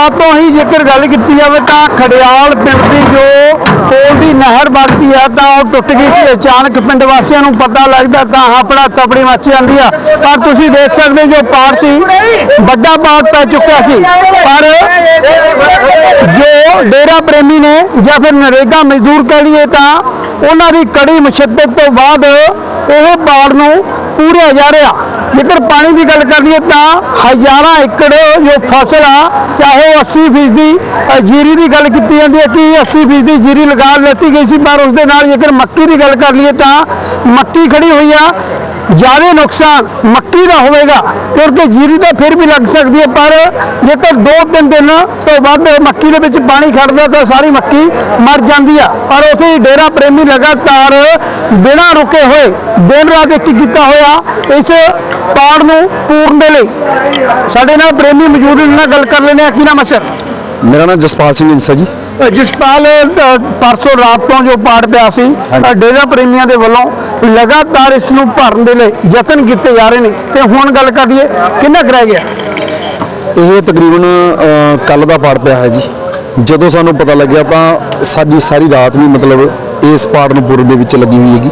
ਰਾਤ ਤੋਂ ਹੀ ਜੇਕਰ ਗੱਲ ਕੀਤੀ ਜਾਵੇ ਤਾਂ ਖੜਿਆਲ ਪਿੰਡ ਦੀ ਜੋ ਕੋਲ ਦੀ ਨਹਿਰ ਵਗਦੀ ਆ ਤਾਂ ਉਹ ਟੁੱਟ ਗਈ ਸੀ। ਅਚਾਨਕ ਪਿੰਡ ਵਾਸੀਆਂ ਨੂੰ ਪਤਾ ਲੱਗਦਾ ਤਾਂ ਹਪੜਾ ਤਪੜੀ ਮੱਚ ਜਾਂਦੀ ਆ। ਪਰ ਤੁਸੀਂ ਦੇਖ ਸਕਦੇ ਜੋ ਪਾੜ ਸੀ, ਵੱਡਾ ਪਾੜ ਪੈ ਚੁੱਕਿਆ ਸੀ। ਪਰ ਜੋ ਡੇਰਾ ਪ੍ਰੇਮੀ ਨੇ ਜਾਂ ਫਿਰ ਨਰੇਗਾ ਮਜ਼ਦੂਰ ਕਹਿ ਲਈਏ ਤਾਂ ਉਹਨਾਂ ਦੀ ਕੜੀ ਮੁਸ਼ੱਦਤ ਤੋਂ ਬਾਅਦ ਉਹ ਪਾੜ ਨੂੰ ਪੂਰਿਆ ਜਾ ਰਿਹਾ। ਜੇਕਰ ਪਾਣੀ ਦੀ ਗੱਲ ਕਰ ਲਈਏ ਤਾਂ ਹਜ਼ਾਰਾਂ ਏਕੜ ਜੋ ਫਸਲ ਆ ਚਾਹੇ ਉਹ 80 ਫੀਸਦੀ ਅ, ਜੀਰੀ ਦੀ ਗੱਲ ਕੀਤੀ ਜਾਂਦੀ ਹੈ ਕਿ 80 ਫੀਸਦੀ ਜੀਰੀ ਲਗਾ ਲੈਤੀ ਗਈ ਸੀ ਪਰ ਉਸ ਦੇ ਨਾਲ ਜੇਕਰ ਮੱਕੀ ਦੀ ਗੱਲ ਕਰ ਲਈਏ ਤਾਂ ਮੱਕੀ ਖੜੀ ਹੋਈ ਆ। ਜ਼ਿਆਦਾ ਨੁਕਸਾਨ ਮੱਕੀ ਦਾ ਹੋਵੇਗਾ, ਕਿਉਂਕਿ ਜੀਰੀ ਤਾਂ ਫਿਰ ਵੀ ਲੱਗ ਸਕਦੀ ਹੈ, ਪਰ ਜੇਕਰ 2-3 ਦਿਨ ਤੋਂ ਵੱਧ ਮੱਕੀ ਦੇ ਵਿੱਚ ਪਾਣੀ ਖੜਦਾ ਤਾਂ ਸਾਰੀ ਮੱਕੀ ਮਰ ਜਾਂਦੀ ਆ। ਪਰ ਉਥੇ ਡੇਰਾ ਪ੍ਰੇਮੀ ਲਗਾਤਾਰ ਬਿਨਾਂ ਰੁਕੇ ਹੋਏ ਦਿਨ ਰਾਤ ਇੱਕ ਕੀਤਾ ਹੋਇਆ, ਇਸ ਪਾੜ ਨੂੰ ਪੂਰਨ ਦੇ ਲਈ। ਸਾਡੇ ਨਾਲ ਪ੍ਰੇਮੀ ਮੌਜੂਦ ਨੇ ਨਾਲ ਗੱਲ ਕਰ ਲੈਂਦੇ ਆ ਕੀ ਨਾਮ ਹੈ ਮੇਰਾ ਨਾਮ ਜਸਪਾਲ ਸਿੰਘ ਇੰਸਾ ਜੀ। ਜਸਪਾਲ ਅ, ਪਰਸੋਂ ਰਾਤ ਤੋਂ ਜੋ ਪਾੜ ਪਿਆ ਸੀ ਅ, ਡੇਰਾ ਪ੍ਰੇਮੀਆਂ ਦੇ ਵੱਲੋਂ ਲਗਾਤਾਰ ਇਸ ਨੂੰ ਭਰਨ ਦੇ ਲਈ ਯਤਨ ਕੀਤੇ ਜਾ ਰਹੇ ਨੇ। ਤੇ ਹੁਣ ਗੱਲ ਕਰ ਲਈਏ ਕਿੰਨਾ ਕੁ ਰਹਿ ਗਿਆ? ਇਹ ਤਕਰੀਬਨ ਕੱਲ ਦਾ ਪਾੜ ਪਿਆ ਹੈ ਜੀ। ਜਦੋਂ ਸਾਨੂੰ ਪਤਾ ਲੱਗਿਆ ਤਾਂ ਸਾਡੀ ਸਾਰੀ ਰਾਤ ਵੀ ਮਤਲਬ ਇਸ ਪਾੜ ਨੂੰ ਪੂਰਨ ਦੇ ਵਿੱਚ ਲੱਗੀ ਹੋਈ ਹੈਗੀ।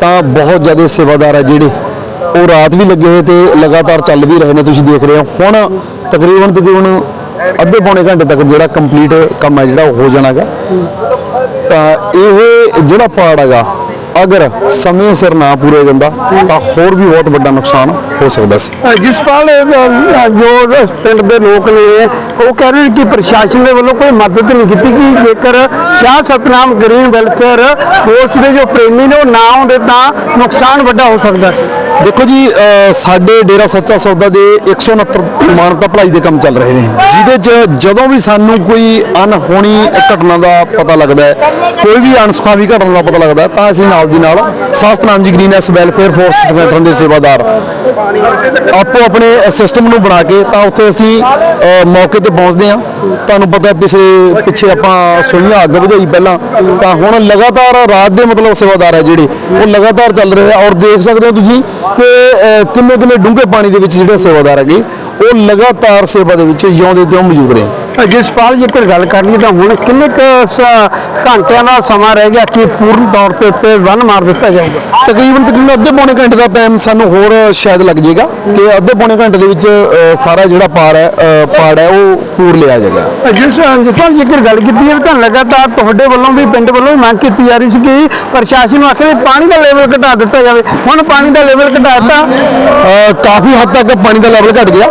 ਤਾਂ ਬਹੁਤ ਜ਼ਿਆਦਾ ਸੇਵਾਦਾਰ ਹੈ ਜਿਹੜੇ ਉਹ ਰਾਤ ਵੀ ਲੱਗੇ ਹੋਏ ਤੇ ਲਗਾਤਾਰ ਚੱਲ ਵੀ ਰਹੇ ਨੇ ਤੁਸੀਂ ਦੇਖ ਰਹੇ ਹੋ। ਹੁਣ ਤਕਰੀਬਨ ਤਕਰੀਬਨ ਅੱਧੇ ਪੌਣੇ ਘੰਟੇ ਤੱਕ ਜਿਹੜਾ ਕੰਪਲੀਟ ਕੰਮ ਹੈ ਜਿਹੜਾ ਉਹ ਹੋ ਜਾਣਾਗਾ ਤਾਂ ਇਹ ਜਿਹੜਾ ਪਾੜ ਹੈਗਾ ਅਗਰ ਸਮੇਂ ਸਿਰ ਨਾ ਪੂਰੇ ਜਾਂਦਾ ਤਾਂ ਹੋਰ ਵੀ ਬਹੁਤ ਵੱਡਾ ਨੁਕਸਾਨ ਹੋ ਸਕਦਾ ਸੀ। ਅ, ਜਸਪਾਲ ਜੋ ਪਿੰਡ ਦੇ ਲੋਕ ਨੇ ਉਹ ਕਹਿ ਰਹੇ ਕਿ ਪ੍ਰਸ਼ਾਸਨ ਦੇ ਵੱਲੋਂ ਕੋਈ ਮਦਦ ਨਹੀਂ ਕੀਤੀ ਕਿ ਜੇਕਰ Shah Satnam green welfare force ਦੇ ਜੋ ਪ੍ਰੇਮੀ ਨੇ ਉਹ ਨਾ ਆਉਂਦੇ ਤਾਂ ਨੁਕਸਾਨ ਵੱਡਾ ਹੋ ਸਕਦਾ ਸੀ। ਦੇਖੋ ਜੀ ਸਾਡੇ ਡੇਰਾ ਸੱਚਾ ਸੌਦਾ ਦੇ 169 ਮਾਨਤਾ ਭਲਾਈ ਦੇ ਕੰਮ ਚੱਲ ਰਹੇ ਨੇ। ਜਿਹਦੇ 'ਚ ਜਦੋਂ ਵੀ ਸਾਨੂੰ ਕੋਈ ਅਨਹੋਣੀ ਘਟਨਾ ਦਾ ਪਤਾ ਲੱਗਦਾ ਹੈ, ਕੋਈ ਵੀ ਅਣਸੁਖਾਵੀ ਘਟਨਾ ਦਾ ਪਤਾ ਲੱਗਦਾ ਤਾਂ ਅਸੀਂ ਨਾਲ ਦੀ ਨਾਲ ਸਤਨਾਮ ਜੀ ਗ੍ਰੀਨ ਐਸ ਵੈਲਫੇਅਰ ਫੋਰਸ ਸੰਗਠਨ ਦੇ ਸੇਵਾਦਾਰ ਆਪੋ ਆਪਣੇ ਸਿਸਟਮ ਨੂੰ ਬਣਾ ਕੇ ਤਾਂ ਉੱਥੇ ਅਸੀਂ ਮੌਕੇ ਤੇ ਪਹੁੰਚਦੇ ਹਾਂ। ਤੁਹਾਨੂੰ ਪਤਾ ਹੈ ਪਿਛੇ, ਪਿੱਛੇ ਆਪਾਂ ਸੁਣੀਆਂ ਅੱਗ ਬੁਝਾਈ ਪਹਿਲਾਂ, ਤਾਂ ਹੁਣ ਲਗਾਤਾਰ ਰਾਤ ਦੇ ਮਤਲਬ ਸੇਵਾਦਾਰ ਹੈ ਜਿਹੜੇ, ਉਹ ਲਗਾਤਾਰ ਚੱਲ ਰਹੇ ਆ ਔਰ ਦੇਖ ਸਕਦੇ ਹੋ ਤੁਸੀਂ ਕਿ ਕਿੰਨੇ ਕਿੰਨੇ ਡੂੰਘੇ ਪਾਣੀ ਦੇ ਵਿੱਚ ਜਿਹੜੇ ਸੇਵਾਦਾਰ ਹੈਗੇ, ਉਹ ਲਗਾਤਾਰ ਸੇਵਾ ਦੇ ਵਿੱਚ ਜਿਉਂਦੇ ਤੇ ਮੌਜੂਦ ਰਹੇ ਜਸਪਾਲ ਜੇਕਰ ਗੱਲ ਕਰ ਲਈਏ ਤਾਂ ਹੁਣ ਕਿੰਨੇ ਕੁ ਸ- ਘੰਟਿਆਂ ਦਾ ਸਮਾਂ ਰਹਿ ਗਿਆ ਕਿ ਪੂਰਨ ਤੌਰ ਤੇ ਉੱਤੇ ਬੰਨ ਮਾਰ ਦਿੱਤਾ ਜਾਊਗਾ? ਤਕਰੀਬਨ ਤਕਰੀਬਨ ਅੱਧੇ ਪੌਣੇ ਘੰਟੇ ਦਾ ਟਾਈਮ ਸਾਨੂੰ ਹੋਰ ਸ਼ਾਇਦ ਲੱਗ ਜਾਏਗਾ ਕਿ ਅੱਧੇ ਪੌਣੇ ਘੰਟੇ ਦੇ ਵਿੱਚ ਸਾਰਾ ਜਿਹੜਾ ਪਾੜ ਹੈ ਪਾੜ ਹੈ ਉਹ ਪੂਰ ਲਿਆ ਜਾਏਗਾ। ਜਿਸ ਜਸਪਾਲ ਜੇਕਰ ਗੱਲ ਕੀਤੀ ਹੈ ਤਾਂ ਲਗਾਤਾਰ ਤੁਹਾਡੇ ਵੱਲੋਂ ਵੀ ਪਿੰਡ ਵੱਲੋਂ ਵੀ ਮੰਗ ਕੀਤੀ ਜਾ ਰਹੀ ਸੀ ਕਿ ਪ੍ਰਸ਼ਾਸਨ ਨੂੰ ਆਖੇ ਵੀ ਪਾਣੀ ਦਾ ਲੈਵਲ ਘਟਾ ਦਿੱਤਾ ਜਾਵੇ। ਹੁਣ ਪਾਣੀ ਦਾ ਲੈਵਲ ਘਟਾ ਦਿੱਤਾ। ਕਾਫੀ ਹੱਦ ਤੱਕ ਪਾਣੀ ਦਾ ਲੈਵਲ ਘਟ ਗਿਆ।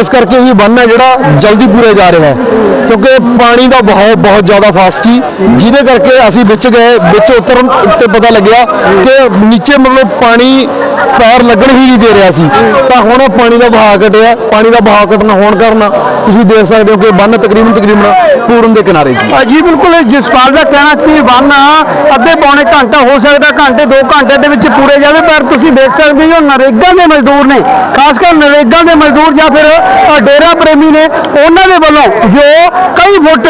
ਇਸ ਕਰਕੇ ਹੀ ਬੰਨ ਹੈ ਜਿਹੜਾ ਜਲਦੀ ਪੂਰੇ ਜਾ ਰਿਹਾ ਹੈ। ਕਿਉਂਕਿ ਪਾਣੀ ਦਾ ਬਹਾਅ ਬਹੁਤ ਜ਼ਿਆਦਾ ਫਾਸਟ ਸੀ। ਜਿਹਦੇ ਕਰਕੇ ਅਸੀਂ ਵਿੱਚ ਗਏ, ਵਿੱਚ ਉਤਰਨ ਤੇ ਪਤਾ ਲੱਗਿਆ ਕਿ ਨੀਚੇ ਮਤਲਬ ਪਾਣੀ ਪੈਰ ਲੱਗਣ ਹੀ ਨਹੀਂ ਦੇ ਰਿਹਾ ਸੀ। ਤਾਂ ਹੁਣ ਪਾਣੀ ਦਾ ਬਹਾਅ ਘਟਿਆ। ਪਾਣੀ ਦਾ ਬਹਾਅ ਘਟਣ ਹੋਣ ਕਾਰਨ ਤੁਸੀਂ ਦੇਖ ਸਕਦੇ ਹੋ ਕਿ ਬੰਨ ਤਕਰੀਬਨ ਤਕਰੀਬਨ ਪੂਰਨ ਦੇ ਕਿਨਾਰੇ ਸੀ। ਜੀ, ਬਿਲਕੁਲ ਜਸਪਾਲ ਦਾ ਕਹਿਣਾ ਕਿ ਬੰਨ ਅੱਧੇ ਪੌਣੇ ਘੰਟਾ ਹੋ ਸਕਦਾ, ਘੰਟੇ 2 ਘੰਟੇ ਦੇ ਵਿੱਚ ਪੂਰੇ ਜਾਵੇ, ਪਰ ਤੁਸੀਂ ਦੇਖ ਸਕਦੇ ਹੋ ਨਰੇਗਾ ਦੇ ਮਜ਼ਦੂਰ ਨੇ। ਖਾਸ ਕਰ ਨਰੇਗਾ ਦੇ ਮਜ਼ਦੂਰ ਜਾਂ ਫਿਰ ਡੇਰਾ ਪ੍ਰੇਮੀ ਨੇ, ਉਹਨਾਂ ਦੇ ਵੱਲੋਂ ਜੋ ਕਈ ਫੁੱਟ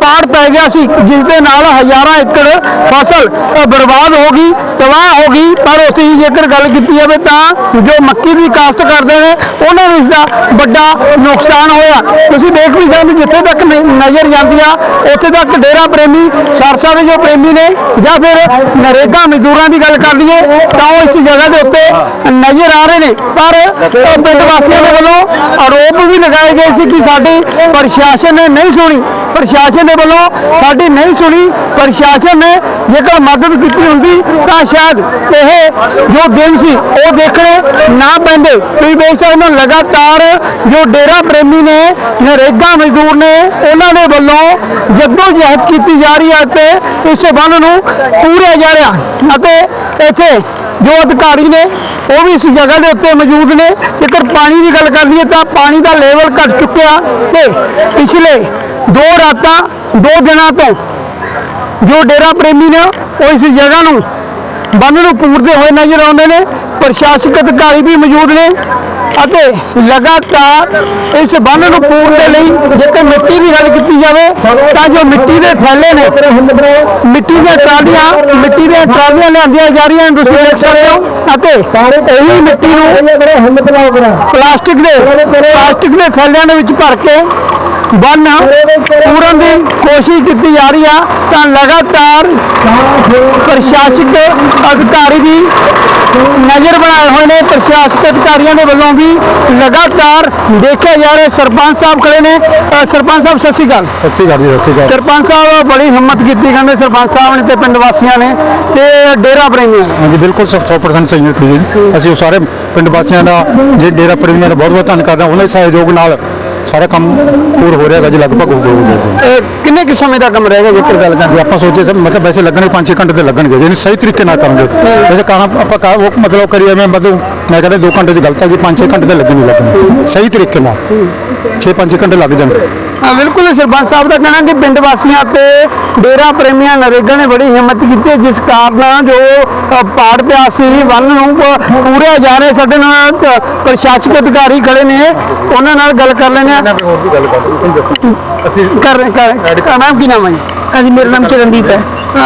ਪਾੜ ਪੈ ਗਿਆ ਸੀ, ਜਿਸ ਦੇ ਨਾਲ ਹਜ਼ਾਰਾਂ ਏਕੜ ਫਸਲ ਬਰਬਾਦ ਹੋ ਗਈ, ਤਬਾਹ ਹੋ ਗਈ। ਪਰ ਉੱਥੇ ਹੀ ਜੇਕਰ ਗੱਲ ਕੀਤੀ ਜਾਵੇ ਤਾਂ ਜੋ ਮੱਕੀ ਦੀ ਕਾਸ਼ਤ ਕਰਦੇ ਨੇ, ਉਹਨਾਂ ਨੂੰ ਇਸ ਦਾ ਵੱਡਾ ਨੁਕਸਾਨ ਹੋਇਆ। ਤੁਸੀਂ ਦੇਖ ਵੀ ਸਕਦੇ ਜਿੱਥੇ ਤੱਕ ਨਜ਼ਰ ਜਾਂਦੀ ਆ, ਉੱਥੇ ਤੱਕ ਡੇਰਾ ਪ੍ਰੇਮੀ ਸਰਸਾ ਦੇ ਜੋ ਪ੍ਰੇਮੀ ਨੇ, ਜਾਂ ਫਿਰ ਨਰੇਗਾ ਮਜ਼ਦੂਰਾਂ ਦੀ ਗੱਲ ਕਰ ਲਈਏ, ਤਾਂ ਉਹ ਇਸ ਜਗ੍ਹਾ ਦੇ ਉੱਤੇ ਨਜ਼ਰ ਆ ਰਹੇ ਨੇ। ਪਰ ਪਿੰਡ ਵਾਸੀਆਂ ਦੇ ਵੱਲੋਂ ਆਰੋਪ ਵੀ ਲਗਾਏ ਗਏ ਸੀ ਕਿ ਸਾਡੀ ਪ੍ਰਸ਼ਾਸਨ ਨੇ ਨਹੀਂ ਸੁਣੀ। ਪ੍ਰਸ਼ਾਸਨ ਦੇ ਵੱਲੋਂ ਸਾਡੀ ਨਹੀਂ ਸੁਣੀ। ਪ੍ਰਸ਼ਾਸਨ ਨੇ ਜੇਕਰ ਮਦਦ ਕੀਤੀ ਹੁੰਦੀ, ਤਾਂ ਸ਼ਾਇਦ ਇਹ ਜੋ ਦਿਨ ਸੀ, ਉਹ ਦੇਖਣੇ ਨਾ ਪੈਂਦੇ। ਤੁਸੀਂ ਦੇਖ ਸਕਦੇ ਹੋ, ਲਗਾਤਾਰ ਜੋ ਡੇਰਾ ਪ੍ਰੇਮੀ ਨੇ, ਨਰੇਗਾ ਮਜ਼ਦੂਰ ਨੇ, ਉਹਨਾਂ ਦੇ ਵੱਲੋਂ ਜੱਦੋ ਜਹਿਦ ਕੀਤੀ ਜਾ ਰਹੀ ਹੈ ਤੇ ਇਸ ਬੰਨ ਨੂੰ ਪੂਰਿਆ ਜਾ ਰਿਹਾ। ਅਤੇ ਇੱਥੇ ਜੋ ਅਧਿਕਾਰੀ ਨੇ, ਉਹ ਵੀ ਇਸ ਜਗ੍ਹਾ ਦੇ ਉੱਤੇ ਮੌਜੂਦ ਨੇ। ਜੇਕਰ ਪਾਣੀ ਦੀ ਗੱਲ ਕਰ ਲਈਏ ਤਾਂ ਪਾਣੀ ਦਾ ਲੈਵਲ ਘਟ ਚੁੱਕਿਆ ਤੇ ਪਿਛਲੇ ਦੋ ਰਾਤਾਂ, ਦੋ ਦਿਨਾਂ ਤੋਂ ਜੋ ਡੇਰਾ ਪ੍ਰੇਮੀ ਨੇ, ਉਹ ਇਸ ਜਗ੍ਹਾ ਨੂੰ ਬੰਨ ਨੂੰ ਪੂਰਦੇ ਹੋਏ ਨਜ਼ਰ ਆਉਂਦੇ ਨੇ। ਪ੍ਰਸ਼ਾਸਕ ਅਧਿਕਾਰੀ ਵੀ ਮੌਜੂਦ ਨੇ। ਅਤੇ ਲਗਾਤਾਰ ਇਸ ਬੰਨ ਨੂੰ ਪੂਰਨ ਦੇ ਲਈ ਜੇਕਰ ਮਿੱਟੀ ਦੀ ਗੱਲ ਕੀਤੀ ਜਾਵੇ, ਤਾਂ ਜੋ ਮਿੱਟੀ ਦੇ ਥੈਲੇ ਨੇ, ਮਿੱਟੀ ਦੀਆਂ ਟਰਾਲੀਆਂ, ਮਿੱਟੀ ਦੀਆਂ ਟਰਾਲੀਆਂ ਲਿਆਂਦੀਆਂ ਜਾ ਰਹੀਆਂ ਨੇ, ਤੁਸੀਂ ਦੇਖ ਸਕਦੇ ਹੋ। ਅਤੇ ਇਹੀ ਮਿੱਟੀ ਨੂੰ ਪਲਾਸਟਿਕ ਦੇ ਪਲਾਸਟਿਕ ਦੇ ਥੈਲਿਆਂ ਦੇ ਵਿੱਚ ਭਰ ਕੇ ਬੰਨ ਪੂਰਨ ਦੀ ਕੋਸ਼ਿਸ਼ ਕੀਤੀ ਜਾ ਰਹੀ ਆ। ਤਾਂ ਲਗਾਤਾਰ ਪ੍ਰਸ਼ਾਸਕ, ਅਧਿਕਾਰੀ ਵੀ ਨਜ਼ਰ ਬਣਾਏ ਹੋਏ ਨੇ ਪ੍ਰਸ਼ਾਸਕ ਅਧਿਕਾਰੀਆਂ ਦੇ ਵੱਲੋਂ ਵੀ ਲਗਾਤਾਰ ਦੇਖਿਆ ਜਾ ਰਿਹਾ। ਸਰਪੰਚ ਸਾਹਿਬ ਖੜੇ ਨੇ। ਅ, ਸਰਪੰਚ ਸਾਹਿਬ ਸਤਿ ਸ਼੍ਰੀ ਅਕਾਲ। ਸੱਚੀ ਗੱਲ ਜੀ ਸੱਚੀ ਗੱਲ ਸਰਪੰਚ ਸਾਹਿਬ ਬੜੀ ਹਿੰਮਤ ਕੀਤੀ ਕਹਿੰਦੇ ਸਰਪੰਚ ਸਾਹਿਬ ਨੇ ਤੇ ਪਿੰਡ ਵਾਸੀਆਂ ਨੇ ਤੇ ਡੇਰਾ ਪ੍ਰੇਮੀਆਂ ਨੇ। ਹਾਂਜੀ ਬਿਲਕੁਲ 100% ਸਹੀ ਹੈ ਜੀ ਅਸੀਂ ਉਹ ਸਾਰੇ ਪਿੰਡ ਵਾਸੀਆਂ ਦਾ ਜੇ ਡੇਰਾ ਪ੍ਰੇਮੀਆਂ ਦਾ ਬਹੁਤ ਬਹੁਤ ਧੰਨਵਾਦ ਕਰਦੇ ਹਾਂ। ਉਹਨਾਂ ਦੇ ਸਹਿਯੋਗ ਨਾਲ ਸਾਰਾ ਕੰਮ ਪੂਰ ਹੋ ਰਿਹਾ ਹੈਗਾ ਜੀ ਲਗਭਗ ਹੋ ਗਿਆ ਜੀ ਇਹ ਕਿੰਨੇ ਕੁ ਸਮੇਂ ਦਾ ਕੰਮ ਰਹੇਗਾ ਜੇਕਰ ਗੱਲ ਕਰੀਏ ਜੇ ਆਪਾਂ ਸੋਚੇ ਤਾਂ ਮਤਲਬ ਵੈਸੇ ਲੱਗਣੇ 5-6 ਘੰਟੇ ਤੇ ਲੱਗਣਗੇ ਜੇ ਸਹੀ ਤਰੀਕੇ ਨਾਲ ਕਰਾਂਗੇ ਵੈਸੇ ਕੰਮ ਆਪਾਂ ਕਾ ਉਹ ਮਤਲਬ ਕਰੀਏ ਮੈਂ ਮਤਲਬ ਮੈਂ ਕਹਿੰਦਾ 2 ਘੰਟੇ ਦੀ ਗਲਤ ਹੈ ਜੀ 5-6 ਘੰਟੇ ਤੇ ਲੱਗੇ ਨਹੀਂ ਲੱਗਣੇ। ਸਹੀ ਤਰੀਕੇ ਨਾਲ। 6-5 ਘੰਟੇ ਲੱਗ ਜਾਣਗੇ। ਬਿਲਕੁਲ ਸਰਪੰਚ ਸਾਹਿਬ ਦਾ ਕਹਿਣਾ ਕਿ ਪਿੰਡ ਵਾਸੀਆਂ ਤੇ ਡੇਰਾ ਪ੍ਰੇਮੀਆਂ ਨਰੇਗਾ ਨੇ ਬੜੀ ਹਿੰਮਤ ਕੀਤੀ ਹੈ, ਜਿਸ ਕਾਰਨ ਜੋ ਅ, ਪਾੜ ਪਿਆ ਸੀ ਵੰਨ ਨੂੰ ਪ- ਪੂਰਿਆ ਜਾ ਰਿਹਾ ਸਾਡੇ ਨਾਲ ਪ੍ਰਸ਼ਾਸਕ ਅਧਿਕਾਰੀ ਖੜੇ ਨੇ ਉਹਨਾਂ ਨਾਲ ਗੱਲ ਕਰ ਲੈਂਦੇ ਹਾਂ। ਹੋਰ ਵੀ ਗੱਲ ਕਰਦੇ ਅਸੀਂ ਕਰ ਕਰ ਕਰ- ਨਾਮ ਕੀ ਨਾਮ ਹੈ ਜੀ? ਹਾਂਜੀ ਮੇਰਾ ਨਾਮ ਕਿਰਨਦੀਪ ਹੈ।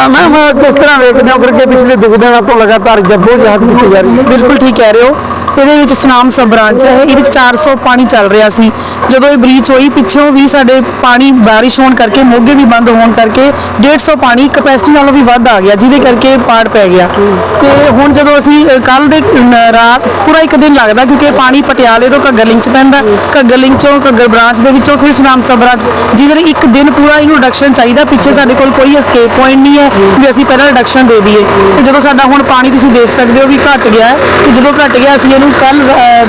ਮੈਮ ਕਿਸ ਤਰ੍ਹਾਂ ਵੇਖਦੇ ਹੋ ਕਰਕੇ ਪਿਛਲੇ ਦੋ ਦਿਨਾਂ ਤੋਂ ਲਗਾਤਾਰ ਜੱਗੋ ਜਹਾਦ ਕੀਤੀ ਜਾ ਰਹੀ ਹੈ ਬਿਲਕੁਲ ਠੀਕ ਕਹਿ ਰਹੇ ਹੋ। ਇਹਦੇ ਵਿੱਚ ਸੁਨਾਮ ਸਬ ਬ੍ਰਾਂਚ ਹੈ। ਇਹਦੇ ਵਿੱਚ 400 ਪਾਣੀ ਚੱਲ ਰਿਹਾ ਸੀ। ਜਦੋਂ ਇਹ ਬ੍ਰੀਚ ਹੋਈ, ਪਿੱਛੋਂ ਵੀ ਸਾਡੇ ਪਾਣੀ ਬਾਰਿਸ਼ ਹੋਣ ਕਰਕੇ, ਮੋਗੇ ਵੀ ਬੰਦ ਹੋਣ ਕਰਕੇ 150 ਪਾਣੀ ਕਪੈਸਿਟੀ ਨਾਲੋਂ ਵੀ ਵੱਧ ਆ ਗਿਆ, ਜਿਹਦੇ ਕਰਕੇ ਪਾੜ ਪੈ ਗਿਆ। ਤੇ ਹੁਣ ਜਦੋਂ ਅਸੀਂ ਕੱਲ ਦੇ ਰਾਤ, ਪੂਰਾ ਇੱਕ ਦਿਨ ਲੱਗਦਾ ਕਿਉਂਕਿ ਇਹ ਪਾਣੀ ਪਟਿਆਲੇ ਤੋਂ ਘੱਗਰ ਲਿੰਕ ਚ ਪੈਂਦਾ। ਘੱਗਰ ਲਿੰਕ ਚੋਂ ਘੱਗਰ ਬ੍ਰਾਂਚ ਦੇ ਵਿੱਚੋਂ ਫਿਰ ਸੁਨਾਮ ਸਬ ਬ੍ਰਾਂਚ। ਜਿਹਦੇ ਲਈ ਇੱਕ ਦਿਨ ਪੂਰਾ ਇਹਨੂੰ ਰਿਡਕਸ਼ਨ ਚਾਹੀਦਾ। ਪਿੱਛੇ ਸਾਡੇ ਕੋਲ ਕੋਈ ਐਸਕੇਪ ਪੁਆਇੰਟ ਨਹੀਂ ਹੈ ਵੀ ਅਸੀਂ ਪਹਿਲਾਂ ਰਿਡਕਸ਼ਨ ਦੇ ਦਈਏ। ਤੇ ਜਦੋਂ ਸਾਡਾ ਹੁਣ ਪਾਣੀ ਤੁਸੀਂ ਦੇਖ ਸਕਦੇ ਹੋ ਵੀ ਘਟ ਗਿਆ ਹੈ, ਤੇ ਜਦੋਂ ਘਟ ਗਿਆ ਅਸੀਂ ਇਹਨੂੰ ਕੱਲ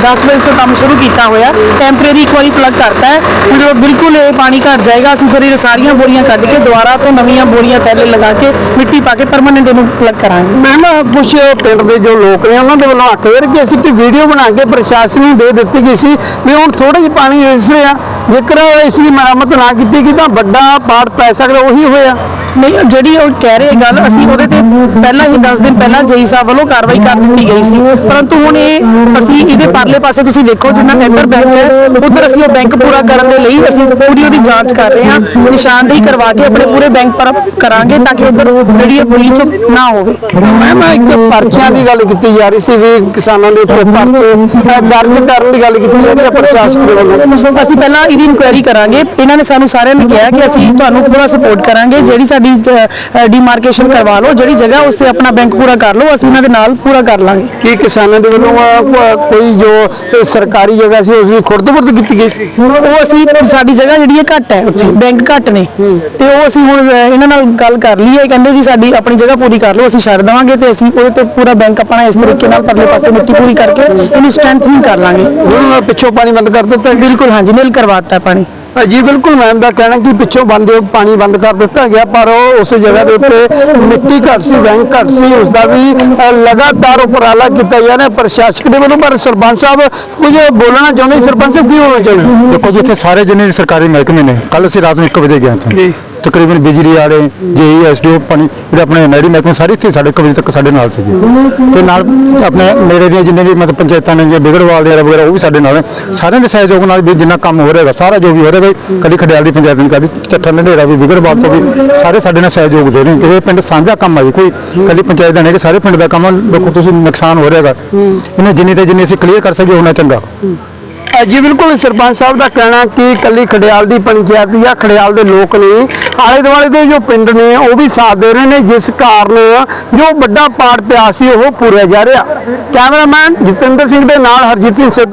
10 ਵਜੇ ਤੋਂ ਕੰਮ ਸ਼ੁਰੂ ਕੀਤਾ ਹੋਇਆ। ਟੈਂਪਰੇਰੀ ਇੱਕ ਵਾਰੀ ਪਲੱਗ ਕਰਤਾ ਹੈ। ਹੁਣ ਜਦੋਂ ਬਿਲਕੁਲ ਇਹ ਪਾਣੀ ਘਟ ਜਾਏਗਾ। ਅਸੀਂ ਫਿਰ ਇਹ ਸਾਰੀਆਂ ਬੋਰੀਆਂ ਕੱਢ ਕੇ ਦੁਬਾਰਾ ਤੋਂ ਨਵੀਆਂ ਬੋਰੀਆਂ ਥੈਲੇ ਲਗਾ ਕੇ ਮਿੱਟੀ ਪਾ ਕੇ ਪਰਮਾਨੈਂਟ ਇਹਨੂੰ ਪਲੱਗ ਕਰਾਂਗੇ। ਮੈਂ ਨਾ ਕੁਝ ਪਿੰਡ ਦੇ ਜੋ ਲੋਕ ਨੇ, ਉਹਨਾਂ ਦੇ ਵੱਲੋਂ ਆਖਿਆ ਕਿ ਅਸੀਂ ਤੇ ਵੀਡੀਓ ਬਣਾ ਕੇ ਪ੍ਰਸ਼ਾਸਨ ਨੂੰ ਦੇ ਦਿੱਤੀ ਗਈ ਸੀ ਵੀ ਹੁਣ ਥੋੜਾ ਜਿਹਾ ਪਾਣੀ ਇਸ ਰਿਹਾ ਜੇਕਰ ਇਸ ਦੀ ਮਰਮਤ ਨਾ ਕੀਤੀ ਗਈ ਤਾਂ ਵੱਡਾ ਪਾੜ ਪੈ ਸਕਦਾ ਉਹੀ ਹੋਇਆ। ਨਹੀਂ ਜਿਹੜੀ ਉਹ ਕਹਿ ਰਹੇ ਗੱਲ ਅਸੀਂ ਉਹਦੇ ਤੇ ਪਹਿਲਾਂ ਹੀ 10 ਦਿਨ ਪਹਿਲਾਂ ਜਈ ਸਾਹਿਬ ਵੱਲੋਂ ਕਾਰਵਾਈ ਕਰ ਦਿੱਤੀ ਗਈ ਸੀ। ਪਰੰਤੂ ਹੁਣ ਇਹ ਅਸੀਂ ਇਹਦੇ ਪਰਲੇ ਪਾਸੇ ਤੁਸੀਂ ਦੇਖੋ ਜਿੰਨਾ ਇੱਧਰ ਬੈਂਕ ਹੈ ਉਧਰ ਅਸੀਂ ਉਹ ਬੈਂਕ ਪੂਰਾ ਕਰਨ ਦੇ ਲਈ ਅਸੀਂ ਪੂਰੀ ਉਹਦੀ ਜਾਂਚ ਕਰ ਰਹੇ ਹਾਂ। ਨਿਸ਼ਾਨਦੇਹੀ ਕਰਵਾ ਕੇ ਆਪਣੇ ਪੂਰੇ ਬੈਂਕ ਪਰ ਕਰਾਂਗੇ ਤਾਂ ਕਿ ਉਧਰ ਜਿਹੜੀ ਇਹ ਬ੍ਰੀਚ ਨਾ ਹੋਵੇ। ਮੈਮ ਇੱਕ ਪਰਚਿਆਂ ਦੀ ਗੱਲ ਕੀਤੀ ਜਾ ਰਹੀ ਸੀ ਵੀ ਕਿਸਾਨਾਂ ਦੇ ਉੱਤੇ ਪਰਚੇ ਦਰਜ ਕਰਨ ਦੀ ਗੱਲ ਕੀਤੀ ਜਾ ਰਹੀ ਹੈ ਪ੍ਰਸ਼ਾਸਨ ਵੱਲੋਂ। ਅਸੀਂ ਪਹਿਲਾਂ ਇਹਦੀ ਇਨਕੁਆਇਰੀ ਕਰਾਂਗੇ। ਇਹਨਾਂ ਨੇ ਸਾਨੂੰ ਸਾਰਿਆਂ ਨੂੰ ਕਿਹਾ ਕਿ ਅਸੀਂ ਤੁਹਾਨੂੰ ਪੂਰਾ ਸਪੋਰਟ ਕਰਾਂਗੇ। ਜਿਹੜੀ ਸਾਡੀ ਡਿਮਾਰਕੇਸ਼ਨ ਕਰਵਾ ਲਓ। ਜਿਹੜੀ ਜਗ੍ਹਾ ਉਸ ਤੇ ਆਪਣਾ ਬੈਂਕ ਪੂਰਾ ਕਰ ਲਓ ਅਸੀਂ ਇਹਨਾਂ ਦੇ ਨਾਲ ਪੂਰਾ ਕਰ ਲਾਂਗੇ। ਕੀ ਕਿਸਾਨਾਂ ਦੇ ਵੱਲੋਂ ਕੋਈ ਜੋ ਸਰਕਾਰੀ ਜਗ੍ਹਾ ਸੀ ਉਸ ਦੀ ਖੁਰਦ-ਬੁਰਦ ਕੀਤੀ ਗਈ ਸੀ? ਉਹ ਅਸੀਂ ਸਾਡੀ ਜਗ੍ਹਾ ਜਿਹੜੀ ਹੈ ਘੱਟ ਹੈ ਉੱਥੇ ਬੈਂਕ ਘੱਟ ਨੇ। ਤੇ ਉਹ ਅਸੀਂ ਹੁਣ ਇਹਨਾਂ ਨਾਲ ਗੱਲ ਕਰ ਲਈ ਹੈ। ਕਹਿੰਦੇ ਜੀ ਸਾਡੀ ਆਪਣੀ ਜਗ੍ਹਾ ਪੂਰੀ ਕਰ ਲਓ ਅਸੀਂ ਛੱਡ ਦੇਵਾਂਗੇ ਤੇ ਅਸੀਂ ਉਹਦੇ ਤੇ ਪੂਰਾ ਬੈਂਕ ਆਪਣਾ ਇਸ ਤਰੀਕੇ ਨਾਲ ਪਰਲੇ ਪਾਸੇ ਮਿੱਟੀ ਪੂਰੀ ਕਰਕੇ ਇਹਨੂੰ ਸਟਰੈਂਥਨਿੰਗ ਕਰ ਲਾਂਗੇ। ਹੁਣ ਪਿੱਛੋਂ ਪਾਣੀ ਬੰਦ ਕਰ ਦਿੱਤਾ ਬਿਲਕੁਲ ਹਾਂਜੀ ਨੀਲ ਕਰਵਾਤਾ ਪਾਣੀ? ਜੀ ਬਿਲਕੁਲ ਮੈਮ ਦਾ ਕਹਿਣਾ ਕਿ ਪਿੱਛੋਂ ਬੰਦ ਪਾਣੀ ਬੰਦ ਕਰ ਦਿੱਤਾ ਗਿਆ ਪਰ ਉਹ ਉਸ ਜਗ੍ਹਾ ਦੇ ਉੱਤੇ ਮਿੱਟੀ ਘੱਟ ਸੀ ਬੈਂਕ ਘੱਟ ਸੀ ਉਸ ਦਾ ਵੀ ਲਗਾਤਾਰ ਉਪਰਾਲਾ ਕੀਤਾ ਜਾ ਰਿਹਾ ਪ੍ਰਸ਼ਾਸਕ ਦੇ ਵੱਲੋਂ ਪਰ ਸਰਪੰਚ ਸਾਹਿਬ ਕੁਝ ਬੋਲਣਾ ਚਾਹੁੰਦੇ? ਸਰਪੰਚ ਸਾਹਿਬ ਕੀ ਹੋਣਾ ਚਾਹੁੰਦੇ? ਦੇਖੋ ਜੀ ਇੱਥੇ ਸਾਰੇ ਜਿੰਨੇ ਸਰਕਾਰੀ ਮਹਿਕਮੇ ਨੇ ਕੱਲ ਅਸੀਂ ਰਾਤ ਨੂੰ 1 ਵਜੇ ਗਏ ਜੀ। ਤਕਰੀਬਨ ਬਿਜਲੀ ਵਾਲੇ, ਜੇਈ, ਐਸਡੀਓ, ਪਾਣੀ, ਜਿਹੜੇ ਆਪਣੇ ਨਹਿਰੀ ਮਹਿਕਮੇ, ਸਾਰੇ ਇੱਥੇ ਸਾਡੇ 1 ਤੱਕ ਸਾਡੇ ਨਾਲ ਸੀਗੇ। ਤੇ ਨਾਲ ਆਪਣੇ ਨੇੜੇ ਦੀਆਂ ਜਿੰਨੇ ਵੀ ਮਤਲਬ ਪੰਚਾਇਤਾਂ ਨੇ, ਜਾਂ ਬਿਗੜਵਾਲ ਦੇ ਵਗੈਰਾ, ਉਹ ਵੀ ਸਾਡੇ ਨਾਲ ਨੇ। ਸਾਰਿਆਂ ਦੇ ਸਹਿਯੋਗ ਨਾਲ ਵੀ ਜਿੰਨਾ ਕੰਮ ਹੋ ਰਿਹਾਗਾ ਸਾਰਾ ਜੋ ਵੀ ਹੋ ਰਿਹਾ ਕਦੀ ਖਡਿਆਲ ਦੀ ਪੰਚਾਇਤ ਨੇ ਕਦੀ ਚੱਠਾ ਨੇੜਾ ਵੀ, ਬਿਗੜਵਾਲ ਤੋਂ ਵੀ ਸਾਰੇ ਸਾਡੇ ਨਾਲ ਸਹਿਯੋਗ ਦੇ ਰਹੇ ਨੇ। ਕਿਉਂਕਿ ਇਹ ਪਿੰਡ ਸਾਂਝਾ ਕੰਮ ਆ ਜੀ, ਕੋਈ ਕਦੀ ਪੰਚਾਇਤ ਦਾ ਨਹੀਂ ਕਿ ਸਾਰੇ ਪਿੰਡ ਦਾ ਕੰਮ ਆ। ਦੇਖੋ, ਤੁਸੀਂ ਨੁਕਸਾਨ ਹੋ ਰਿਹਾਗਾ ਇਹਨੂੰ ਜਿੰਨੀ ਤੇ ਜਿੰਨੀ ਅਸੀਂ ਕਲੀਅਰ ਕਰ ਸਕੀਏ ਉਹਨਾਂ ਚੰਗਾ। ਜੀ ਬਿਲਕੁਲ ਸਰਪੰਚ ਸਾਹਿਬ ਦਾ ਕਹਿਣਾ ਕਿ ਕੱਲੀ ਖੜਿਆਲ ਦੀ ਪੰਚਾਇਤ ਜਾਂ ਖੜਿਆਲ ਦੇ ਲੋਕ ਨੇ, ਆਲੇ ਦੁਆਲੇ ਦੇ ਜੋ ਪਿੰਡ ਨੇ ਉਹ ਵੀ ਸਾਥ ਦੇ ਰਹੇ ਨੇ, ਜਿਸ ਕਾਰਨ ਜੋ ਵੱਡਾ ਪਾੜ ਪਿਆ ਸੀ ਉਹ ਪੂਰਿਆ ਜਾ ਰਿਹਾ। ਕੈਮਰਾਮੈਨ ਜਤਿੰਦਰ ਸਿੰਘ ਦੇ ਨਾਲ ਹਰਜੀਤ ਸਿੰਘ